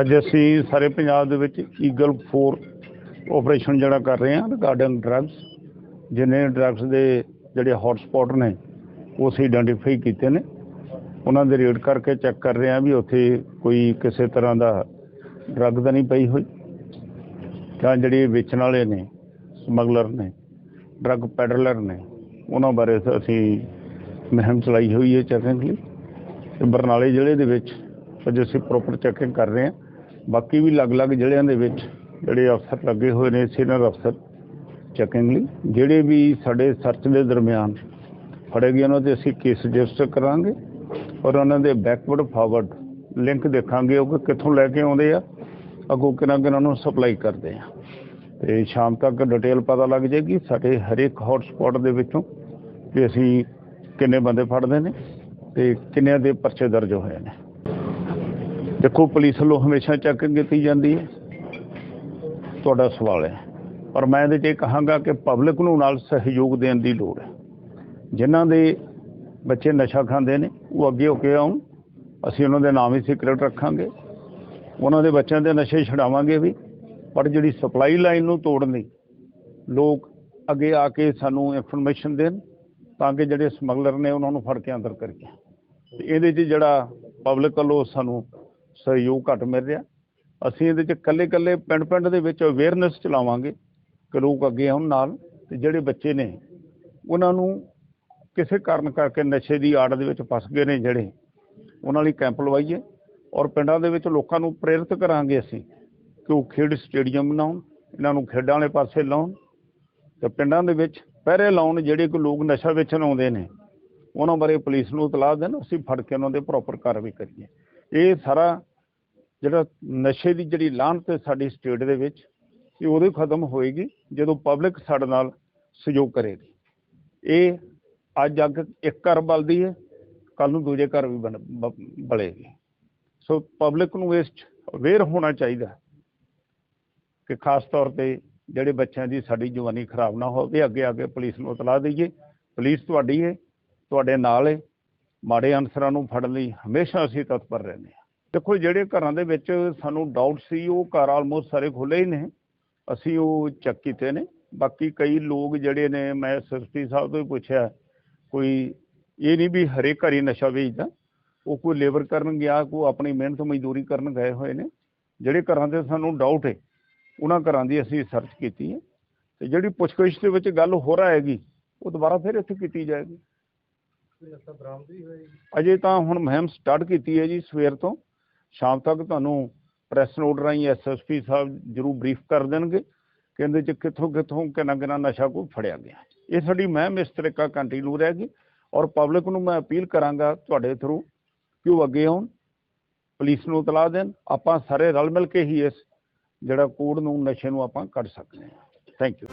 ਅੱਜ ਅਸੀਂ ਸਾਰੇ ਪੰਜਾਬ ਦੇ ਵਿੱਚ ਈਗਲ 4 ਆਪਰੇਸ਼ਨ ਜਿਹੜਾ ਕਰ ਰਹੇ ਹਾਂ ਰਿਗਾਰਡਿੰਗ ਡਰੱਗਸ ਜਿਨੇ ਡਰੱਗਸ ਦੇ ਜਿਹੜੇ ਹੌਟ ਸਪੌਟ ਨੇ, ਉਹ ਅਸੀਂ ਆਇਡੈਂਟੀਫਾਈ ਕੀਤੇ ਨੇ। ਉਹਨਾਂ ਦੇ ਰੇਡ ਕਰਕੇ ਚੈੱਕ ਕਰ ਰਹੇ ਹਾਂ ਵੀ ਉੱਥੇ ਕੋਈ ਕਿਸੇ ਤਰ੍ਹਾਂ ਦਾ ਡਰੱਗ ਤਾਂ ਨਹੀਂ ਪਈ ਹੋਈ। ਜਾਂ ਜਿਹੜੇ ਵੇਚਣ ਵਾਲੇ ਨੇ ਸਮਗਲਰ ਨੇ ਡਰੱਗ ਪੈਡਲਰ ਨੇ, ਉਹਨਾਂ ਬਾਰੇ ਅਸੀਂ ਮੁਹਿੰਮ ਚਲਾਈ ਹੋਈ ਹੈ ਚੈਕਿੰਗ ਲਈ। ਤੇ ਬਰਨਾਲੇ ਜ਼ਿਲ੍ਹੇ ਦੇ ਵਿੱਚ ਅੱਜ ਅਸੀਂ ਪ੍ਰੋਪਰ ਚੈਕਿੰਗ ਕਰ ਰਹੇ ਹਾਂ। ਬਾਕੀ ਵੀ ਅਲੱਗ-ਅਲੱਗ ਜ਼ਿਲ੍ਹਿਆਂ ਦੇ ਵਿੱਚ ਜਿਹੜੇ ਅਫਸਰ ਲੱਗੇ ਹੋਏ ਨੇ, ਸੀਨੀਅਰ ਅਫਸਰ ਚੈਕਿੰਗ ਲਈ, ਜਿਹੜੇ ਵੀ ਸਾਡੇ ਸਰਚ ਦੇ ਦਰਮਿਆਨ ਫੜੇ ਗਏ ਉਹਨਾਂ ਤੇ ਅਸੀਂ ਕੇਸ ਰਜਿਸਟਰ ਕਰਾਂਗੇ ਔਰ ਉਹਨਾਂ ਦੇ ਬੈਕਵਰਡ ਫਾਰਵਰਡ ਲਿੰਕ ਦੇਖਾਂਗੇ ਉਹ ਕਿੱਥੋਂ ਲੈ ਕੇ ਆਉਂਦੇ ਆ, ਅੱਗੋਂ ਕਿਹਨਾਂ ਕਿਹਨਾਂ ਨੂੰ ਸਪਲਾਈ ਕਰਦੇ ਆ। ਤੇ ਸ਼ਾਮ ਤੱਕ ਡਿਟੇਲ ਪਤਾ ਲੱਗ ਜਾਏਗੀ ਸਾਡੇ ਹਰੇਕ ਹੌਟ ਸਪੌਟ ਦੇ ਵਿੱਚੋਂ ਕਿ ਅਸੀਂ ਕਿੰਨੇ ਬੰਦੇ ਫੜਦੇ ਨੇ ਤੇ ਕਿੰਨਿਆਂ ਦੇ ਪਰਚੇ ਦਰਜ ਹੋਏ ਨੇ। ਦੇਖੋ, ਪੁਲਿਸ ਵੱਲੋਂ ਹਮੇਸ਼ਾ ਚੈਕਿੰਗ ਕੀਤੀ ਜਾਂਦੀ ਹੈ। ਤੁਹਾਡਾ ਸਵਾਲ ਹੈ। ਪਰ ਮੈਂ ਇਹਦੇ 'ਚ ਇਹ ਕਹਾਂਗਾ ਕਿ ਪਬਲਿਕ ਨੂੰ ਨਾਲ ਸਹਿਯੋਗ ਦੇਣ ਦੀ ਲੋੜ ਹੈ। ਜਿਨ੍ਹਾਂ ਦੇ ਬੱਚੇ ਨਸ਼ਾ ਖਾਂਦੇ ਨੇ, ਉਹ ਅੱਗੇ ਹੋ ਕੇ ਆਉਣ। ਅਸੀਂ ਉਹਨਾਂ ਦੇ ਨਾਮ ਹੀ ਸੀਕ੍ਰੇਟ ਰੱਖਾਂਗੇ। ਉਹਨਾਂ ਦੇ ਬੱਚਿਆਂ ਦੇ ਨਸ਼ੇ ਛਡਾਵਾਂਗੇ ਵੀ। ਪਰ ਜਿਹੜੀ ਸਪਲਾਈ ਲਾਈਨ ਨੂੰ ਤੋੜਨ ਦੀ ਲੋਕ ਅੱਗੇ ਆ ਕੇ ਸਾਨੂੰ ਇਨਫੋਰਮੇਸ਼ਨ ਦੇਣ, ਤਾਂ ਕਿ ਜਿਹੜੇ ਸਮਗਲਰ ਨੇ ਉਹਨਾਂ ਨੂੰ ਫੜ ਕੇ ਅੰਦਰ ਕਰਕੇ ਤੇ ਇਹਦੇ 'ਚ ਜਿਹੜਾ ਪਬਲਿਕ ਵੱਲੋਂ ਸਾਨੂੰ ਸਹਿਯੋਗ ਘੱਟ ਮਿਲ ਰਿਹਾ। ਅਸੀਂ ਇਹਦੇ 'ਚ ਕੱਲੇ-ਕੱਲੇ ਪਿੰਡ-ਪਿੰਡ ਦੇ ਵਿੱਚ ਅਵੇਅਰਨੈਸ ਚਲਾਵਾਂਗੇ ਕਿ ਲੋਕ ਅੱਗੇ ਆਉਣ ਨਾਲ ਤੇ ਜਿਹੜੇ ਬੱਚੇ ਨੇ, ਉਹਨਾਂ ਨੂੰ ਕਿਸੇ ਕਾਰਨ ਕਰਕੇ ਨਸ਼ੇ ਦੀ ਆੜ ਦੇ ਵਿੱਚ ਫਸ ਗਏ ਨੇ ਜਿਹੜੇ, ਉਹਨਾਂ ਲਈ ਕੈਂਪ ਲਵਾਈਏ ਔਰ ਪਿੰਡਾਂ ਦੇ ਵਿੱਚ ਲੋਕਾਂ ਨੂੰ ਪ੍ਰੇਰਿਤ ਕਰਾਂਗੇ ਅਸੀਂ ਕਿ ਉਹ ਖੇਡ ਸਟੇਡੀਅਮ ਬਣਾਉਣ, ਇਹਨਾਂ ਨੂੰ ਖੇਡਾਂ ਵਾਲੇ ਪਾਸੇ ਲਾਉਣ ਤੇ ਪਿੰਡਾਂ ਦੇ ਵਿੱਚ ਪਹਿਰੇ ਲਾਉਣ ਜਿਹੜੇ ਕੋਈ ਲੋਕ ਨਸ਼ਾ ਵੇਚਣ ਆਉਂਦੇ ਨੇ, ਉਹਨਾਂ ਬਾਰੇ ਪੁਲਿਸ ਨੂੰ ਇਤਲਾਹ ਦੇਣ, ਅਸੀਂ ਫੜ ਕੇ ਉਹਨਾਂ ਦੇ ਪ੍ਰੋਪਰ ਕਾਰਵਾਈ ਕਰੀਏ। ਇਹ ਸਾਰਾ ਜਿਹੜਾ ਨਸ਼ੇ ਦੀ ਜਿਹੜੀ ਲਾਹਨਤ ਹੈ ਸਾਡੀ ਸਟੇਟ ਦੇ ਵਿੱਚ, ਇਹ ਉਦੋਂ ਖਤਮ ਹੋਏਗੀ ਜਦੋਂ ਪਬਲਿਕ ਸਾਡੇ ਨਾਲ ਸਹਿਯੋਗ ਕਰੇਗੀ। ਇਹ ਅੱਜ ਅੱਗ ਇੱਕ ਘਰ ਬਲਦੀ ਹੈ ਕੱਲ ਨੂੰ ਦੂਜੇ ਘਰ ਵੀ ਬਣ- ਬ- ਬਲੇਗੀ। ਸੋ ਪਬਲਿਕ ਨੂੰ ਇਸ ਅਵੇਅਰ ਹੋਣਾ ਚਾਹੀਦਾ ਕਿ ਖਾਸ ਤੌਰ ਤੇ ਜਿਹੜੇ ਬੱਚਿਆਂ ਦੀ ਸਾਡੀ ਜਵਾਨੀ ਖਰਾਬ ਨਾ ਹੋਵੇ ਅੱਗੇ ਅੱਗੇ ਪੁਲਿਸ ਨੂੰ ਇਤਲਾਹ ਦਈਏ, ਪੁਲਿਸ ਤੁਹਾਡੀ ਹੈ, ਤੁਹਾਡੇ ਨਾਲ ਹੈ ਮਾੜੇ ਅਨਸਰਾਂ ਨੂੰ ਫੜਨ ਲਈ ਹਮੇਸ਼ਾ ਅਸੀਂ ਤਤਪਰ ਰਹਿੰਦੇ ਹਾਂ। ਦੇਖੋ, ਜਿਹੜੇ ਘਰਾਂ ਦੇ ਵਿੱਚ ਸਾਨੂੰ ਡਾਊਟ ਸੀ, ਉਹ ਘਰ ਆਲਮੋਸਟ ਸਾਰੇ ਖੁੱਲੇ ਹੀ ਨੇ। ਅਸੀਂ ਉਹ ਚੈੱਕ ਕੀਤੇ ਨੇ। ਬਾਕੀ ਕਈ ਲੋਕ ਜਿਹੜੇ ਨੇ, ਮੈਂ ਐਸਐਸਪੀ ਸਾਹਿਬ ਤੋਂ ਹੀ ਪੁੱਛਿਆ, ਕੋਈ ਇਹ ਨਹੀਂ ਵੀ ਹਰੇਕ ਘਰ ਹੀ ਨਸ਼ਾ ਵੇਚਦਾ। ਉਹ ਕੋਈ ਲੇਬਰ ਕਰਨ ਗਿਆ, ਕੋਈ ਆਪਣੀ ਮਿਹਨਤ ਮਜ਼ਦੂਰੀ ਕਰਨ ਗਏ ਹੋਏ ਨੇ। ਜਿਹੜੇ ਘਰਾਂ ਦੇ ਸਾਨੂੰ ਡਾਊਟ ਹੈ, ਉਹਨਾਂ ਘਰਾਂ ਦੀ ਅਸੀਂ ਸਰਚ ਕੀਤੀ ਹੈ। ਤੇ ਜਿਹੜੀ ਪੁੱਛਗਿੱਛ ਦੇ ਵਿੱਚ ਗੱਲ ਹੋਰ ਆਏਗੀ, ਉਹ ਦੁਬਾਰਾ ਫਿਰ ਇੱਥੇ ਕੀਤੀ ਜਾਏਗੀ। ਅਜੇ ਤਾਂ ਹੁਣ ਮੁਹਿੰਮ ਸਟਾਰਟ ਕੀਤੀ ਹੈ ਜੀ ਸਵੇਰ ਤੋਂ। ਸ਼ਾਮ ਤੱਕ ਤੁਹਾਨੂੰ ਪ੍ਰੈਸ ਨੋਟ ਰਾਹੀਂ ਐਸਐਸਪੀ ਸਾਹਿਬ ਜਰੂਰ ਬਰੀਫ ਕਰ ਦੇਣਗੇ। ਕਹਿੰਦੇ ਚ ਕਿੱਥੋਂ ਕਿੱਥੋਂ ਕਿੰਨਾ ਕਿੰਨਾ ਨਸ਼ਾ ਕੋਈ ਫੜਿਆ ਗਿਆ। ਇਹ ਸਾਡੀ ਮਹਿਮ ਇਸ ਤਰੀਕਾ ਕੰਟੀਨਿਊ ਰਹੇਗੀ ਔਰ ਪਬਲਿਕ ਨੂੰ ਮੈਂ ਅਪੀਲ ਕਰਾਂਗਾ ਤੁਹਾਡੇ ਥਰੂ ਕਿ ਉਹ ਅੱਗੇ ਆਉਣ, ਪੁਲਿਸ ਨੂੰ ਇਤਲਾਹ ਦੇਣ, ਆਪਾਂ ਸਾਰੇ ਰਲ ਮਿਲ ਕੇ ਹੀ ਇਸ ਜਿਹੜਾ ਕੋਡ ਨੂੰ, ਨਸ਼ੇ ਨੂੰ ਆਪਾਂ ਕੱਢ ਸਕਦੇ ਹਾਂ। Thank you